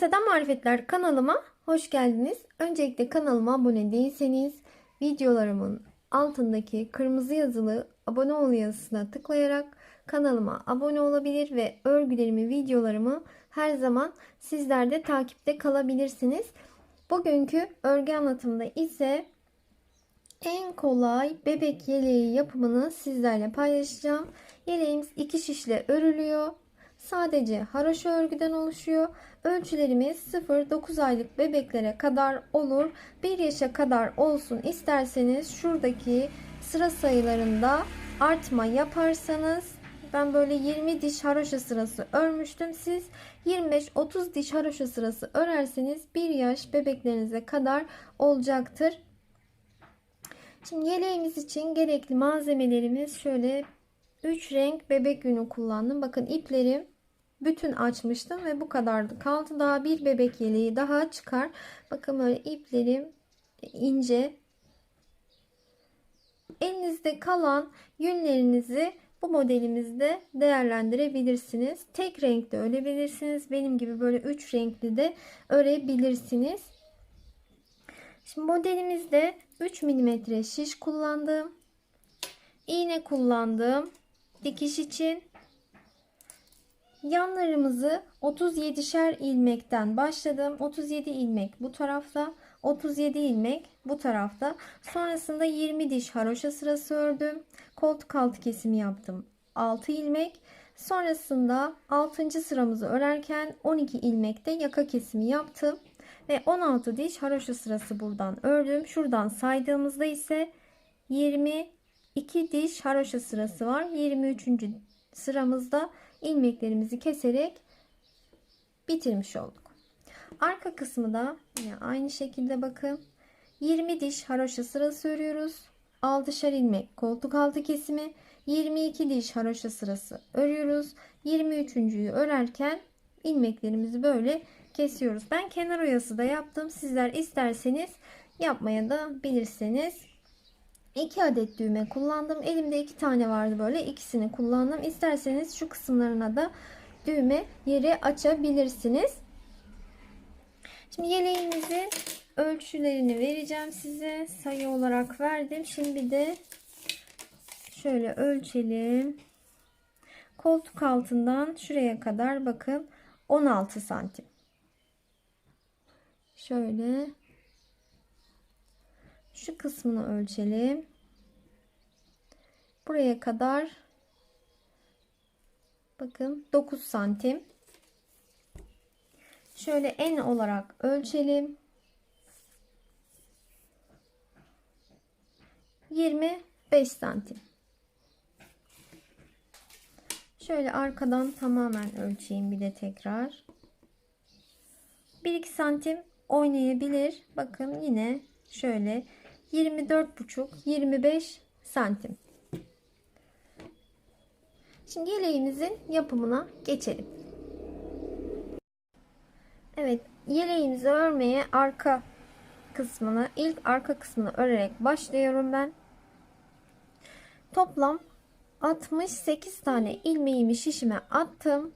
Kimseden Marifetler kanalıma hoş geldiniz. Öncelikle kanalıma abone değilseniz videolarımın altındaki kırmızı yazılı abone ol yazısına tıklayarak kanalıma abone olabilir ve örgülerimi, videolarımı her zaman sizler de takipte kalabilirsiniz. Bugünkü örgü anlatımda ise en kolay bebek yeleği yapımını sizlerle paylaşacağım. Yeleğimiz iki şişle örülüyor. Sadece haroşa örgüden oluşuyor. Ölçülerimiz 0-9 aylık bebeklere kadar olur. 1 yaşa kadar olsun isterseniz şuradaki sıra sayılarında artma yaparsanız ben böyle 20 diş haroşa sırası örmüştüm. Siz 25-30 diş haroşa sırası örerseniz 1 yaş bebeklerinize kadar olacaktır. Şimdi yeleğimiz için gerekli malzemelerimiz şöyle 3 renk bebek yünü kullandım. Bakın iplerim bütün açmıştım ve bu kadardı kaldı. Daha bir bebek yeleği daha çıkar. Bakın böyle iplerim ince. Elinizde kalan yünlerinizi bu modelimizde değerlendirebilirsiniz. Tek renkte örebilirsiniz. Benim gibi böyle 3 renkli de örebilirsiniz. Şimdi modelimizde 3 mm şiş kullandım. İğne kullandım. Dikiş için yanlarımızı 37'şer ilmekten başladım. 37 ilmek bu tarafta, 37 ilmek bu tarafta. Sonrasında 20 diş haroşa sırası ördüm. Koltuk altı kesimi yaptım. 6 ilmek. Sonrasında 6. sıramızı örerken 12 ilmekte yaka kesimi yaptım. Ve 16 diş haroşa sırası buradan ördüm. Şuradan saydığımızda ise 22 diş haroşa sırası var. 23. sıramızda ilmeklerimizi keserek bitirmiş olduk. Arka kısmı da yine aynı şekilde bakın. 20 diş haroşa sırası örüyoruz. 6'şer ilmek koltuk altı kesimi. 22 diş haroşa sırası örüyoruz. 23.'yü örerken ilmeklerimizi böyle kesiyoruz. Ben kenar oyası da yaptım. Sizler isterseniz yapmaya da bilirsiniz. 2 adet düğme kullandım. Elimde 2 tane vardı böyle. ikisini kullandım. İsterseniz şu kısımlarına da düğme yeri açabilirsiniz. Şimdi yeleğimizin ölçülerini vereceğim size. Sayı olarak verdim. Şimdi de şöyle ölçelim. Koltuk altından şuraya kadar bakın 16 santim. Şöyle şu kısmını ölçelim. Buraya kadar bakın 9 santim. Şöyle en olarak ölçelim. 25 santim. Şöyle arkadan tamamen ölçeyim bir de tekrar. 1-2 santim oynayabilir. Bakın yine şöyle 24,5 25 santim. Şimdi yeleğimizin yapımına geçelim. Evet, yeleğimizi örmeye arka kısmını, ilk arka kısmını örerek başlıyorum ben. Toplam 68 tane ilmeğimi şişime attım.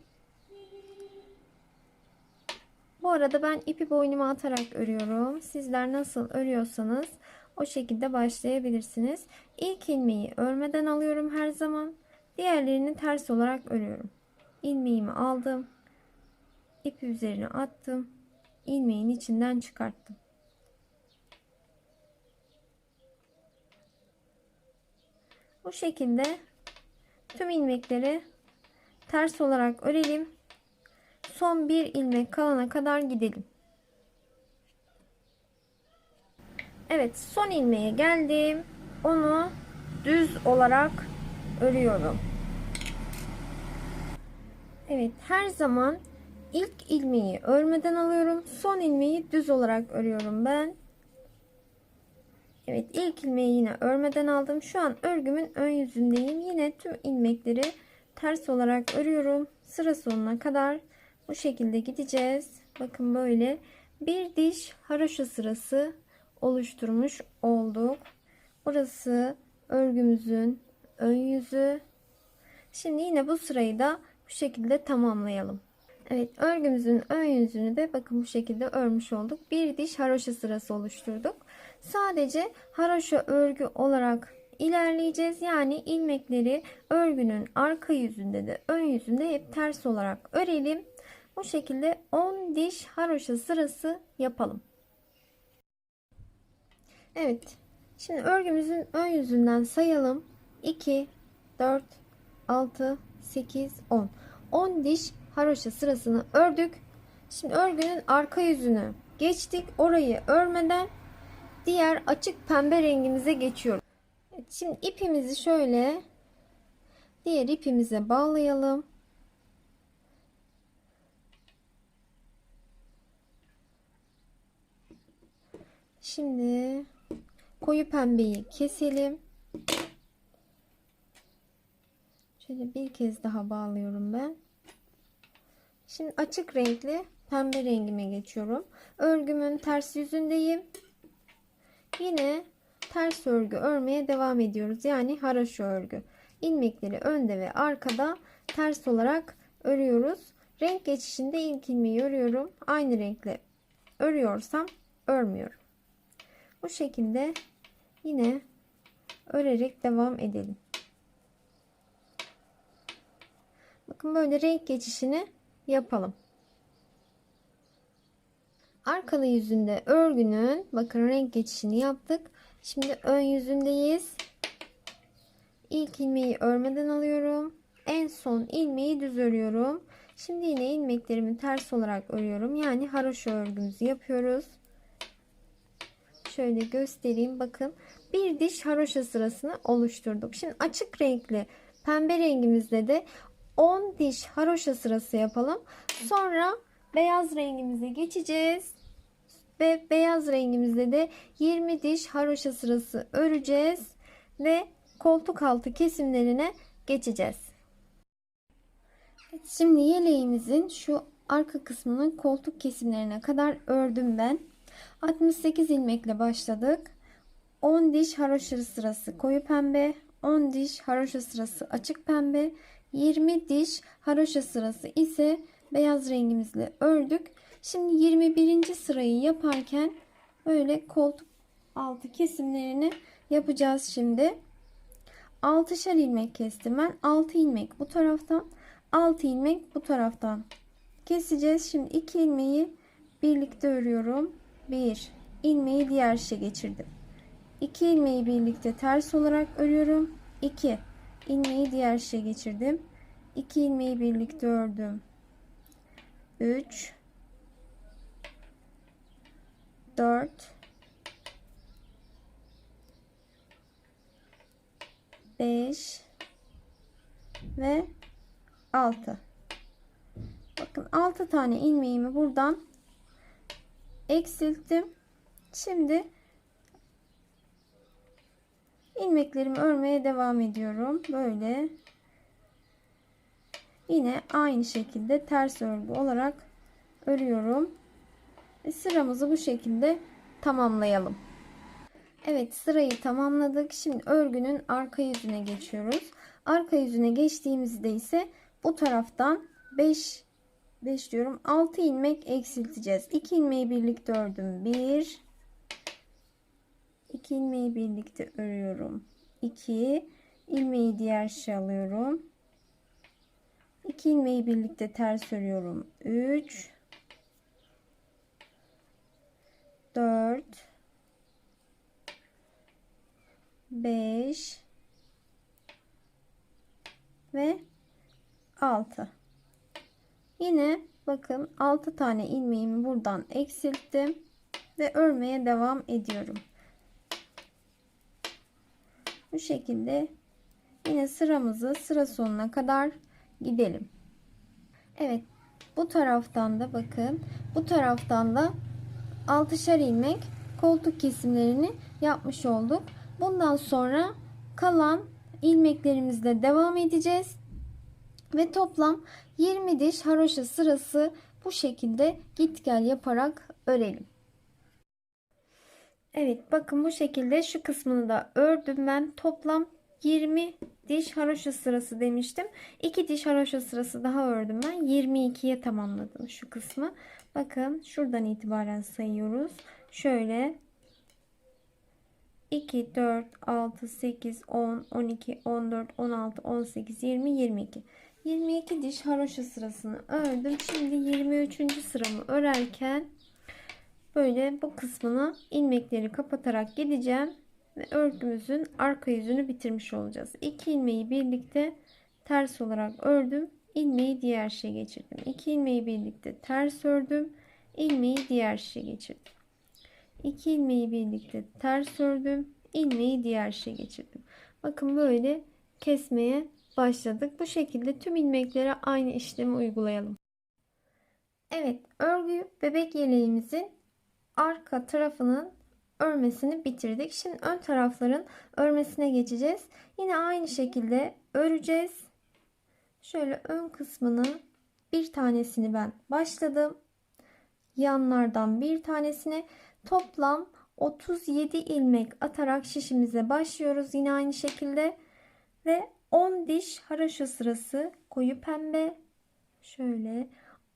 Bu arada ben ipi boynuma atarak örüyorum. Sizler nasıl örüyorsanız o şekilde başlayabilirsiniz. İlk ilmeği örmeden alıyorum her zaman. Diğerlerini ters olarak örüyorum. İlmeğimi aldım. İpi üzerine attım. ilmeğin içinden çıkarttım. Bu şekilde tüm ilmekleri ters olarak örelim. Son bir ilmek kalana kadar gidelim. Evet son ilmeğe geldim. Onu düz olarak örüyorum. Evet her zaman ilk ilmeği örmeden alıyorum. Son ilmeği düz olarak örüyorum ben. Evet ilk ilmeği yine örmeden aldım. Şu an örgümün ön yüzündeyim. Yine tüm ilmekleri ters olarak örüyorum. Sıra sonuna kadar bu şekilde gideceğiz. Bakın böyle bir diş haroşa sırası oluşturmuş olduk. Burası örgümüzün ön yüzü. Şimdi yine bu sırayı da bu şekilde tamamlayalım. Evet örgümüzün ön yüzünü de bakın bu şekilde örmüş olduk. Bir diş haroşa sırası oluşturduk. Sadece haroşa örgü olarak ilerleyeceğiz. Yani ilmekleri örgünün arka yüzünde de ön yüzünde hep ters olarak örelim. Bu şekilde 10 diş haroşa sırası yapalım. Evet. Şimdi örgümüzün ön yüzünden sayalım. 2, 4, 6, 8, 10. 10 diş haroşa sırasını ördük. Şimdi örgünün arka yüzünü geçtik. Orayı örmeden diğer açık pembe rengimize geçiyoruz. Şimdi ipimizi şöyle diğer ipimize bağlayalım. Şimdi koyu pembeyi keselim. Şöyle bir kez daha bağlıyorum ben. Şimdi açık renkli pembe rengime geçiyorum. Örgümün ters yüzündeyim. Yine ters örgü örmeye devam ediyoruz. Yani haraşo örgü. İlmekleri önde ve arkada ters olarak örüyoruz. Renk geçişinde ilk ilmeği örüyorum. Aynı renkle örüyorsam örmüyorum. Bu şekilde yine örerek devam edelim. Bakın böyle renk geçişini yapalım. Arkalı yüzünde örgünün bakın renk geçişini yaptık. Şimdi ön yüzündeyiz. İlk ilmeği örmeden alıyorum. En son ilmeği düz örüyorum. Şimdi yine ilmeklerimi ters olarak örüyorum. Yani haroşa örgümüzü yapıyoruz. Şöyle göstereyim. Bakın bir diş haroşa sırasını oluşturduk. Şimdi açık renkli pembe rengimizle de 10 diş haroşa sırası yapalım. Sonra beyaz rengimize geçeceğiz. Ve beyaz rengimizde de 20 diş haroşa sırası öreceğiz. Ve koltuk altı kesimlerine geçeceğiz. Şimdi yeleğimizin şu arka kısmının koltuk kesimlerine kadar ördüm ben. 68 ilmekle başladık. 10 diş haroşa sırası koyu pembe, 10 diş haroşa sırası açık pembe, 20 diş haroşa sırası ise beyaz rengimizle ördük. Şimdi 21. sırayı yaparken böyle koltuk altı kesimlerini yapacağız şimdi. 6'şer ilmek kestim ben. 6 ilmek bu taraftan, 6 ilmek bu taraftan keseceğiz. Şimdi 2 ilmeği birlikte örüyorum. 1 ilmeği diğer şişe geçirdim. 2 ilmeği birlikte ters olarak örüyorum. 2 ilmeği diğer şişe geçirdim. 2 ilmeği birlikte ördüm. 3 4 5 ve 6 bakın 6 tane ilmeğimi buradan eksilttim. Şimdi ilmeklerimi örmeye devam ediyorum. Böyle. Yine aynı şekilde ters örgü olarak örüyorum. Ve sıramızı bu şekilde tamamlayalım. Evet sırayı tamamladık. Şimdi örgünün arka yüzüne geçiyoruz. Arka yüzüne geçtiğimizde ise bu taraftan 5 5 diyorum. 6 ilmek eksilteceğiz. 2 ilmeği birlikte ördüm. 1 2 ilmeği birlikte örüyorum. 2 ilmeği diğer şey alıyorum. 2 ilmeği birlikte ters örüyorum. 3 4 5 ve 6 yine bakın 6 tane ilmeğimi buradan eksilttim ve örmeye devam ediyorum. Bu şekilde yine sıramızı sıra sonuna kadar gidelim. Evet bu taraftan da bakın bu taraftan da 6'şer ilmek koltuk kesimlerini yapmış olduk. Bundan sonra kalan ilmeklerimizle devam edeceğiz ve toplam 20 diş haroşa sırası bu şekilde git gel yaparak örelim. Evet bakın bu şekilde şu kısmını da ördüm ben. Toplam 20 diş haroşa sırası demiştim. 2 diş haroşa sırası daha ördüm ben. 22'ye tamamladım şu kısmı. Bakın şuradan itibaren sayıyoruz. Şöyle 2, 4, 6, 8, 10, 12, 14, 16, 18, 20, 22. 22 diş haroşa sırasını ördüm. Şimdi 23. sıramı örerken böyle bu kısmını ilmekleri kapatarak gideceğim ve örgümüzün arka yüzünü bitirmiş olacağız. 2 ilmeği birlikte ters olarak ördüm. ilmeği diğer şeye geçirdim. 2 ilmeği birlikte ters ördüm. ilmeği diğer şeye geçirdim. 2 ilmeği birlikte ters ördüm. ilmeği diğer şeye geçirdim. Bakın böyle kesmeye başladık. Bu şekilde tüm ilmeklere aynı işlemi uygulayalım. Evet, örgü bebek yeleğimizin arka tarafının örmesini bitirdik. Şimdi ön tarafların örmesine geçeceğiz. Yine aynı şekilde öreceğiz. Şöyle ön kısmını bir tanesini ben başladım. Yanlardan bir tanesini toplam 37 ilmek atarak şişimize başlıyoruz. Yine aynı şekilde ve 10 diş haroşa sırası koyu pembe. Şöyle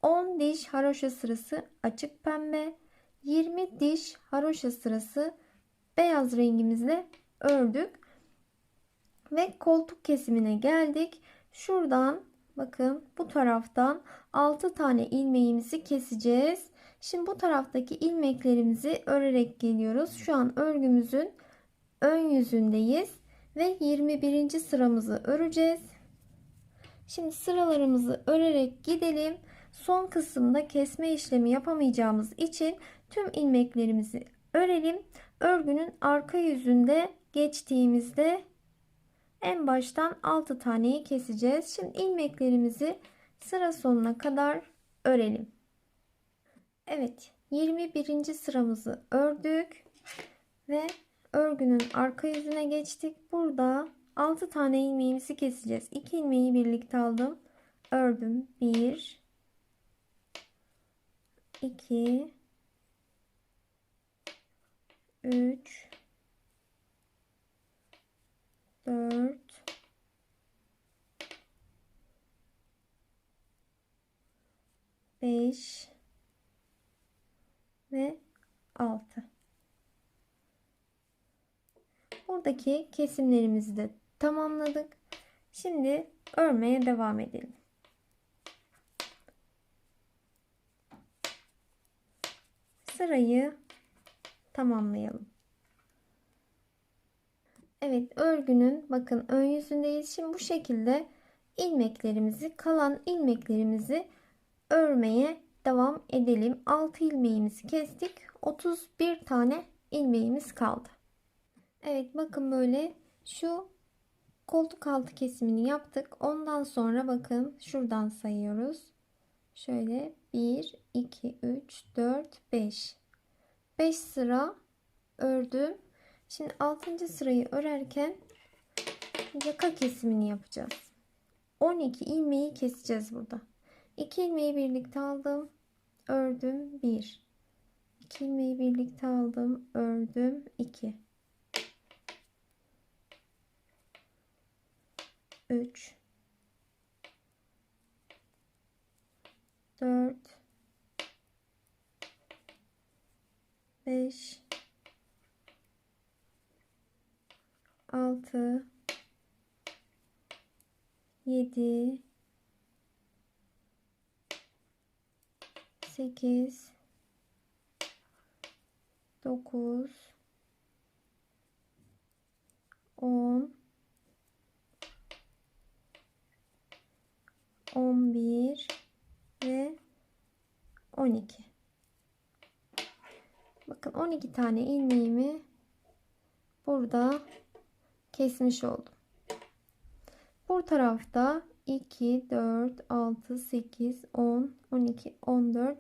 10 diş haroşa sırası açık pembe. 20 diş haroşa sırası beyaz rengimizle ördük. Ve koltuk kesimine geldik. Şuradan bakın bu taraftan 6 tane ilmeğimizi keseceğiz. Şimdi bu taraftaki ilmeklerimizi örerek geliyoruz. Şu an örgümüzün ön yüzündeyiz ve 21. sıramızı öreceğiz. Şimdi sıralarımızı örerek gidelim. Son kısımda kesme işlemi yapamayacağımız için tüm ilmeklerimizi örelim. Örgünün arka yüzünde geçtiğimizde en baştan 6 taneyi keseceğiz. Şimdi ilmeklerimizi sıra sonuna kadar örelim. Evet 21. sıramızı ördük ve örgünün arka yüzüne geçtik. Burada 6 tane ilmeğimizi keseceğiz. 2 ilmeği birlikte aldım. Ördüm. 1 2 3 4 5 ve 6 buradaki kesimlerimizi de tamamladık şimdi örmeye devam edelim sırayı tamamlayalım Evet örgünün bakın ön yüzündeyiz. Şimdi bu şekilde ilmeklerimizi kalan ilmeklerimizi örmeye devam edelim. 6 ilmeğimizi kestik. 31 tane ilmeğimiz kaldı. Evet bakın böyle şu koltuk altı kesimini yaptık. Ondan sonra bakın şuradan sayıyoruz. Şöyle 1 2 3 4 5 5 sıra ördüm. Şimdi 6. sırayı örerken yaka kesimini yapacağız. 12 ilmeği keseceğiz burada. 2 ilmeği birlikte aldım. Ördüm 1. 2 ilmeği birlikte aldım. Ördüm 2. 3 4 5 6 7 8 9 10 11 ve 12 bakın 12 tane ilmeğimi burada kesmiş oldum. Bu tarafta 2, 4, 6, 8, 10, 12, 14,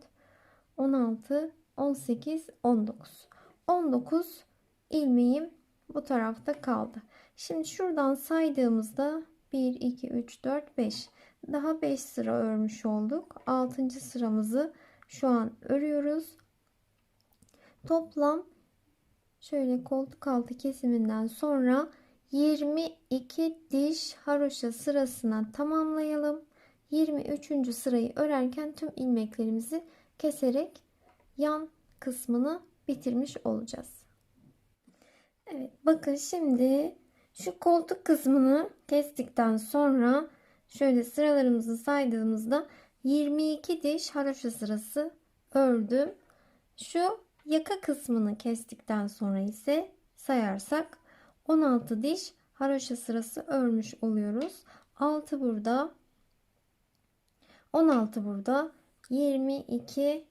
16, 18, 19. 19 ilmeğim bu tarafta kaldı. Şimdi şuradan saydığımızda 1, 2, 3, 4, 5. Daha 5 sıra örmüş olduk. 6. sıramızı şu an örüyoruz. Toplam şöyle koltuk altı kesiminden sonra 22 diş haroşa sırasına tamamlayalım. 23. sırayı örerken tüm ilmeklerimizi keserek yan kısmını bitirmiş olacağız. Evet bakın şimdi şu koltuk kısmını kestikten sonra şöyle sıralarımızı saydığımızda 22 diş haroşa sırası ördüm. Şu yaka kısmını kestikten sonra ise sayarsak 16 diş haroşa sırası örmüş oluyoruz. 6 burada 16 burada 22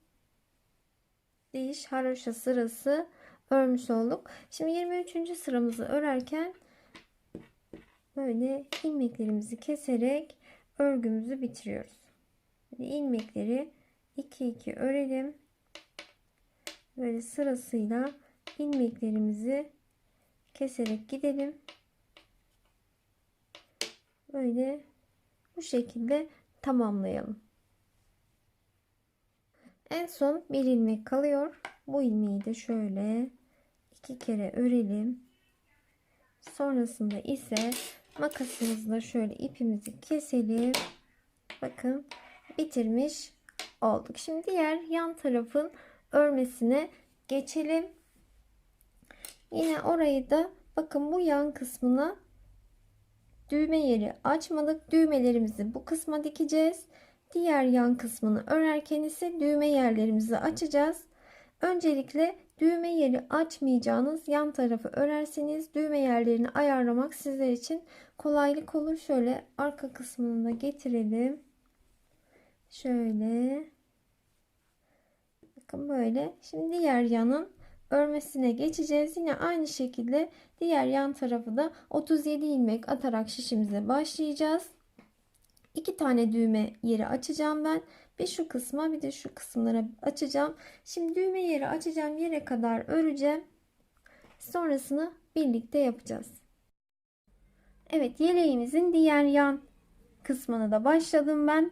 diş haroşa sırası örmüş olduk. Şimdi 23. sıramızı örerken böyle ilmeklerimizi keserek örgümüzü bitiriyoruz. İlmekleri 2 2 örelim. Böyle sırasıyla ilmeklerimizi keserek gidelim. Böyle bu şekilde tamamlayalım. En son bir ilmek kalıyor. Bu ilmeği de şöyle iki kere örelim. Sonrasında ise makasımızla şöyle ipimizi keselim. Bakın bitirmiş olduk. Şimdi diğer yan tarafın örmesine geçelim. Yine orayı da bakın bu yan kısmına düğme yeri açmadık. Düğmelerimizi bu kısma dikeceğiz. Diğer yan kısmını örerken ise düğme yerlerimizi açacağız. Öncelikle düğme yeri açmayacağınız yan tarafı örerseniz düğme yerlerini ayarlamak sizler için kolaylık olur. Şöyle arka kısmını da getirelim. Şöyle. Bakın böyle. Şimdi diğer yanın örmesine geçeceğiz. Yine aynı şekilde diğer yan tarafı da 37 ilmek atarak şişimize başlayacağız. İki tane düğme yeri açacağım ben. Bir şu kısma bir de şu kısımlara açacağım. Şimdi düğme yeri açacağım yere kadar öreceğim. Sonrasını birlikte yapacağız. Evet yeleğimizin diğer yan kısmını da başladım ben.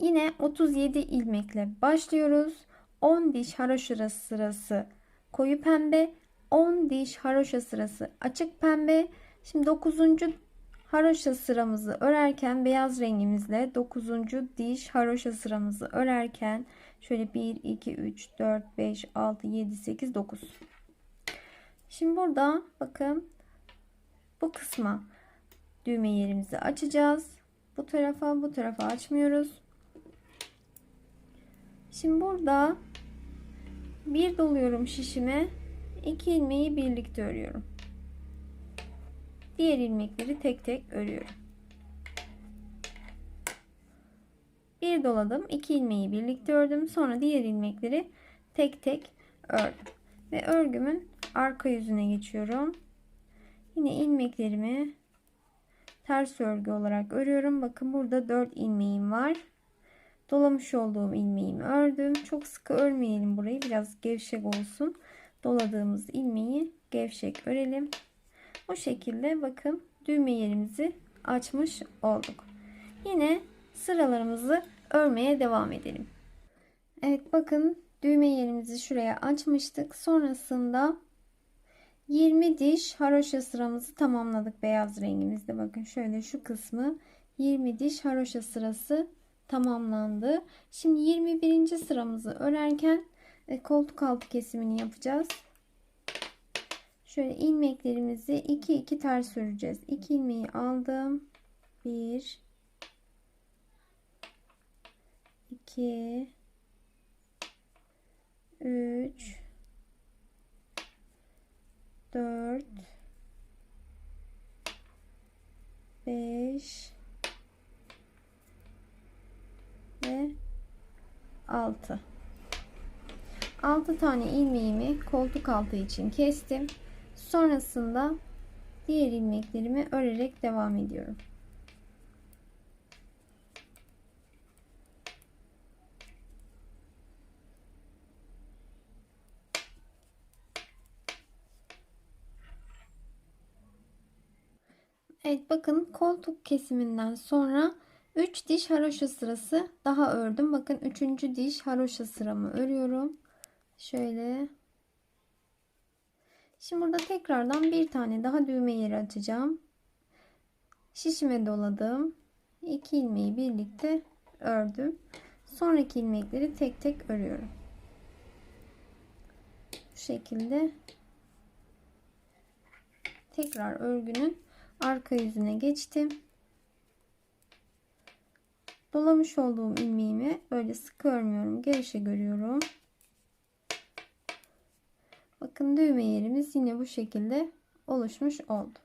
Yine 37 ilmekle başlıyoruz. 10 diş haroşa sırası koyu pembe, 10 diş haroşa sırası açık pembe. Şimdi 9. haroşa sıramızı örerken beyaz rengimizle 9. diş haroşa sıramızı örerken şöyle 1 2 3 4 5 6 7 8 9. Şimdi burada bakın bu kısma düğme yerimizi açacağız. Bu tarafa bu tarafa açmıyoruz. Şimdi burada bir doluyorum şişime. iki ilmeği birlikte örüyorum. Diğer ilmekleri tek tek örüyorum. Bir doladım. iki ilmeği birlikte ördüm. Sonra diğer ilmekleri tek tek ördüm. Ve örgümün arka yüzüne geçiyorum. Yine ilmeklerimi ters örgü olarak örüyorum. Bakın burada 4 ilmeğim var. Dolamış olduğum ilmeğimi ördüm. Çok sıkı örmeyelim burayı. Biraz gevşek olsun. Doladığımız ilmeği gevşek örelim. Bu şekilde bakın düğme yerimizi açmış olduk. Yine sıralarımızı örmeye devam edelim. Evet bakın düğme yerimizi şuraya açmıştık. Sonrasında 20 diş haroşa sıramızı tamamladık beyaz rengimizde. Bakın şöyle şu kısmı 20 diş haroşa sırası tamamlandı. Şimdi 21. sıramızı örerken e, koltuk altı kesimini yapacağız. Şöyle ilmeklerimizi 2 2 ters öreceğiz. 2 ilmeği aldım. 1 2 3 4 5 ve 6 6 tane ilmeğimi koltuk altı için kestim sonrasında diğer ilmeklerimi örerek devam ediyorum Evet bakın koltuk kesiminden sonra 3 diş haroşa sırası daha ördüm. Bakın 3. diş haroşa sıramı örüyorum. Şöyle. Şimdi burada tekrardan bir tane daha düğme yeri açacağım. Şişime doladım. İki ilmeği birlikte ördüm. Sonraki ilmekleri tek tek örüyorum. Bu şekilde tekrar örgünün arka yüzüne geçtim. Dolamış olduğum ilmeğimi böyle sık örmüyorum. Gevşe görüyorum. Bakın düğme yerimiz yine bu şekilde oluşmuş oldu.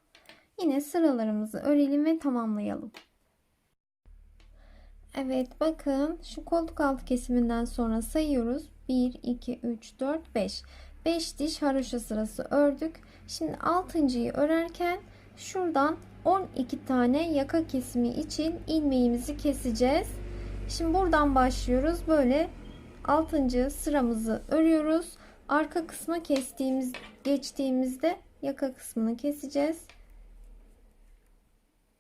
Yine sıralarımızı örelim ve tamamlayalım. Evet bakın şu koltuk altı kesiminden sonra sayıyoruz. 1, 2, 3, 4, 5. 5 diş haroşa sırası ördük. Şimdi 6.yı örerken şuradan 12 tane yaka kesimi için ilmeğimizi keseceğiz. Şimdi buradan başlıyoruz. Böyle 6. sıramızı örüyoruz. Arka kısma kestiğimiz geçtiğimizde yaka kısmını keseceğiz.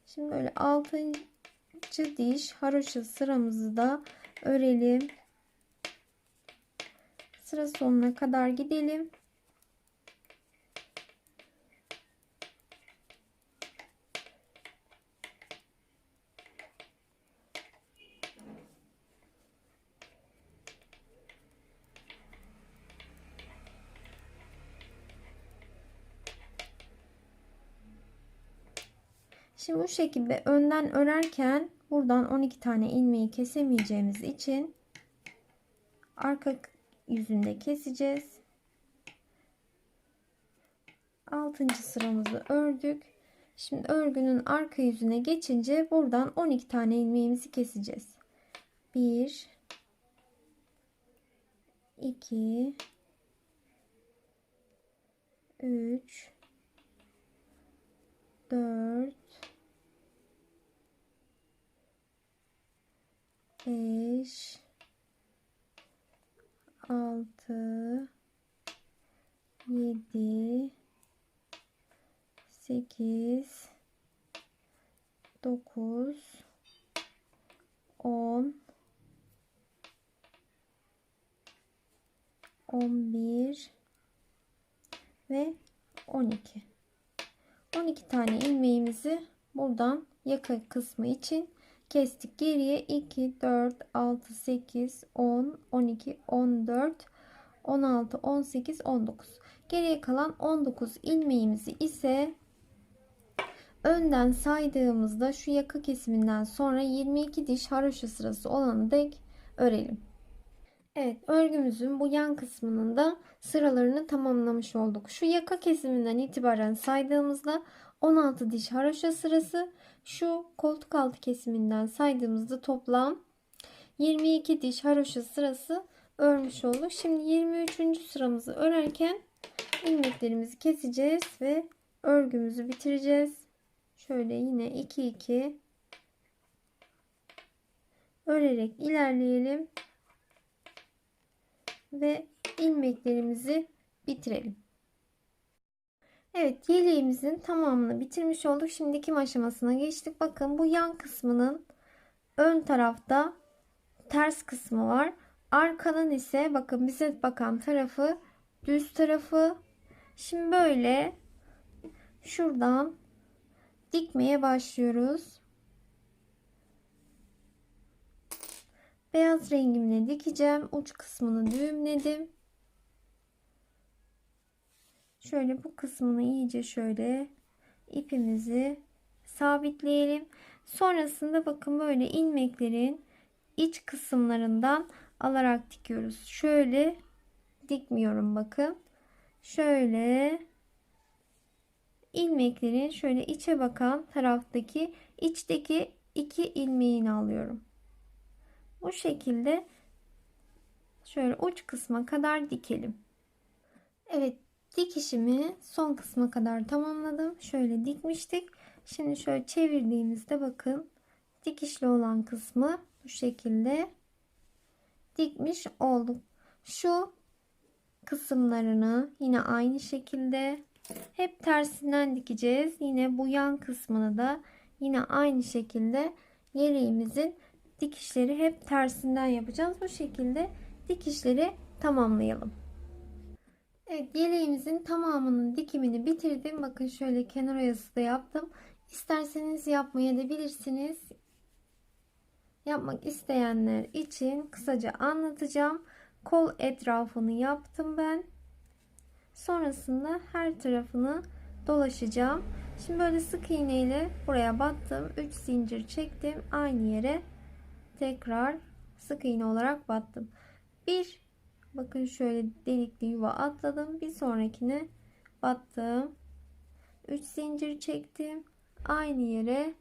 Şimdi böyle 6. diş haroşa sıramızı da örelim. Sıra sonuna kadar gidelim. Şimdi bu şekilde önden örerken buradan 12 tane ilmeği kesemeyeceğimiz için arka yüzünde keseceğiz. 6. sıramızı ördük. Şimdi örgünün arka yüzüne geçince buradan 12 tane ilmeğimizi keseceğiz. 1 2 3 4 5 6 7 8 9 10 11 ve 12 12 tane ilmeğimizi buradan yaka kısmı için kestik. Geriye 2, 4, 6, 8, 10, 12, 14, 16, 18, 19. Geriye kalan 19 ilmeğimizi ise önden saydığımızda şu yaka kesiminden sonra 22 diş haroşa sırası olanı dek örelim. Evet örgümüzün bu yan kısmının da sıralarını tamamlamış olduk. Şu yaka kesiminden itibaren saydığımızda 16 diş haroşa sırası şu koltuk altı kesiminden saydığımızda toplam 22 diş haroşa sırası örmüş olduk. Şimdi 23. sıramızı örerken ilmeklerimizi keseceğiz ve örgümüzü bitireceğiz. Şöyle yine 2 2 örerek ilerleyelim ve ilmeklerimizi bitirelim. Evet yeleğimizin tamamını bitirmiş olduk. Şimdi dikim aşamasına geçtik. Bakın bu yan kısmının ön tarafta ters kısmı var. Arkanın ise bakın bize bakan tarafı düz tarafı. Şimdi böyle şuradan dikmeye başlıyoruz. Beyaz rengimle dikeceğim. Uç kısmını düğümledim. Şöyle bu kısmını iyice şöyle ipimizi sabitleyelim. Sonrasında bakın böyle ilmeklerin iç kısımlarından alarak dikiyoruz. Şöyle dikmiyorum bakın. Şöyle ilmeklerin şöyle içe bakan taraftaki içteki iki ilmeğini alıyorum. Bu şekilde şöyle uç kısma kadar dikelim. Evet dikişimi son kısma kadar tamamladım. Şöyle dikmiştik. Şimdi şöyle çevirdiğimizde bakın dikişli olan kısmı bu şekilde dikmiş olduk. Şu kısımlarını yine aynı şekilde hep tersinden dikeceğiz. Yine bu yan kısmını da yine aynı şekilde yeleğimizin dikişleri hep tersinden yapacağız. Bu şekilde dikişleri tamamlayalım. Evet yeleğimizin tamamının dikimini bitirdim. Bakın şöyle kenar oyası da yaptım. İsterseniz yapmaya da bilirsiniz. Yapmak isteyenler için kısaca anlatacağım. Kol etrafını yaptım ben. Sonrasında her tarafını dolaşacağım. Şimdi böyle sık iğne ile buraya battım. 3 zincir çektim. Aynı yere tekrar sık iğne olarak battım. Bir bakın şöyle delikli yuva atladım. Bir sonrakine battım. 3 zincir çektim. Aynı yere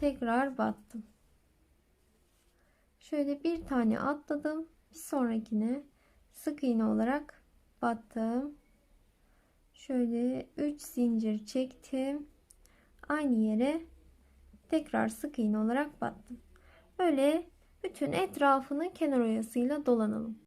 tekrar battım. Şöyle bir tane atladım. Bir sonrakine sık iğne olarak battım. Şöyle 3 zincir çektim. Aynı yere tekrar sık iğne olarak battım. Böyle bütün etrafını kenar oyasıyla dolanalım.